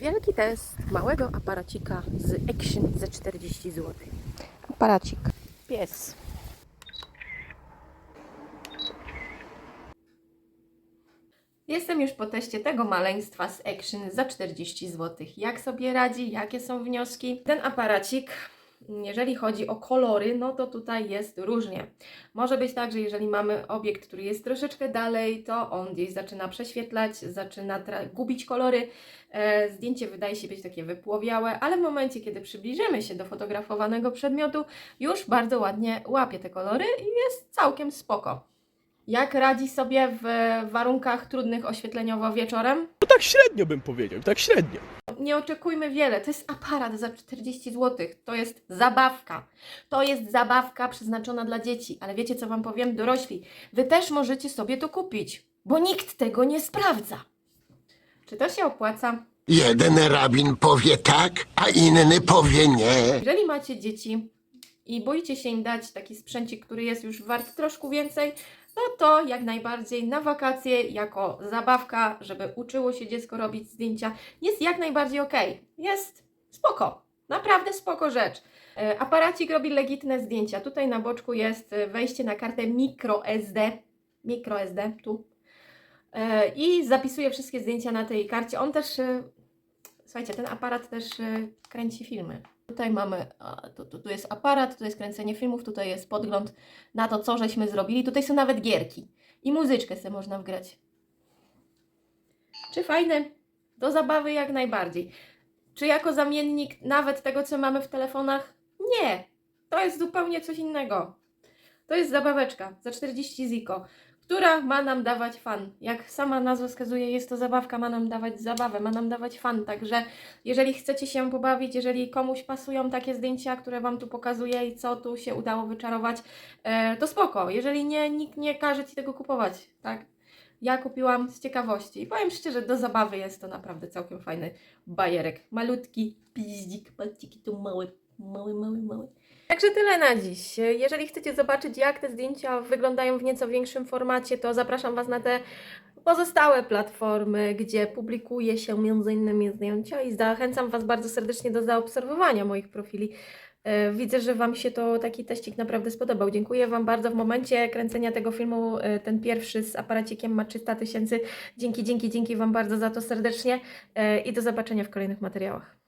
Wielki test małego aparacika z Action za 40 zł. Aparacik. Pies. Jestem już po teście tego maleństwa z Action za 40 zł. Jak sobie radzi? Jakie są wnioski? Ten aparacik, jeżeli chodzi o kolory, no to tutaj jest różnie. Może być tak, że jeżeli mamy obiekt, który jest troszeczkę dalej, to on gdzieś zaczyna prześwietlać, zaczyna gubić kolory. E, zdjęcie wydaje się być takie wypłowiałe, ale w momencie, kiedy przybliżymy się do fotografowanego przedmiotu, już bardzo ładnie łapie te kolory i jest całkiem spoko. Jak radzi sobie w warunkach trudnych oświetleniowo wieczorem? No tak średnio bym powiedział, tak średnio. Nie oczekujmy wiele. To jest aparat za 40 zł. To jest zabawka. To jest zabawka przeznaczona dla dzieci. Ale wiecie, co Wam powiem? Dorośli, Wy też możecie sobie to kupić, bo nikt tego nie sprawdza. Czy to się opłaca? Jeden rabin powie tak, a inny powie nie. Jeżeli macie dzieci i boicie się im dać taki sprzęcik, który jest już wart troszkę więcej, no to jak najbardziej na wakacje jako zabawka, żeby uczyło się dziecko robić zdjęcia, jest jak najbardziej ok. Jest spoko. Naprawdę spoko rzecz. E, Aparacik robi legitne zdjęcia. Tutaj na boczku jest e, wejście na kartę microSD. MicroSD, tu. E, I zapisuje wszystkie zdjęcia na tej karcie. On też Słuchajcie, ten aparat też kręci filmy. Tutaj mamy, tu, tu, tu jest aparat, tu jest kręcenie filmów, tutaj jest podgląd na to, co żeśmy zrobili. Tutaj są nawet gierki i muzyczkę sobie można wgrać. Czy fajne? Do zabawy jak najbardziej. Czy jako zamiennik nawet tego, co mamy w telefonach? Nie. To jest zupełnie coś innego. To jest zabaweczka za 40 ziko, która ma nam dawać fan. Jak sama nazwa wskazuje, jest to zabawka, ma nam dawać zabawę, ma nam dawać fan. Także jeżeli chcecie się pobawić, jeżeli komuś pasują takie zdjęcia, które Wam tu pokazuję i co tu się udało wyczarować, e, to spoko. Jeżeli nie, nikt nie każe Ci tego kupować, tak? Ja kupiłam z ciekawości i powiem szczerze, do zabawy jest to naprawdę całkiem fajny bajerek. Malutki piździk, patrzcie, to mały, mały, mały, mały. Także tyle na dziś. Jeżeli chcecie zobaczyć, jak te zdjęcia wyglądają w nieco większym formacie, to zapraszam Was na te pozostałe platformy, gdzie publikuje się m.in. zdjęcia i zachęcam Was bardzo serdecznie do zaobserwowania moich profili. E, Widzę, że Wam się to taki teścik naprawdę spodobał. Dziękuję Wam bardzo. W momencie kręcenia tego filmu, e, ten pierwszy z aparacikiem ma 300 tysięcy. Dzięki, dzięki, dzięki Wam bardzo za to serdecznie e, i do zobaczenia w kolejnych materiałach.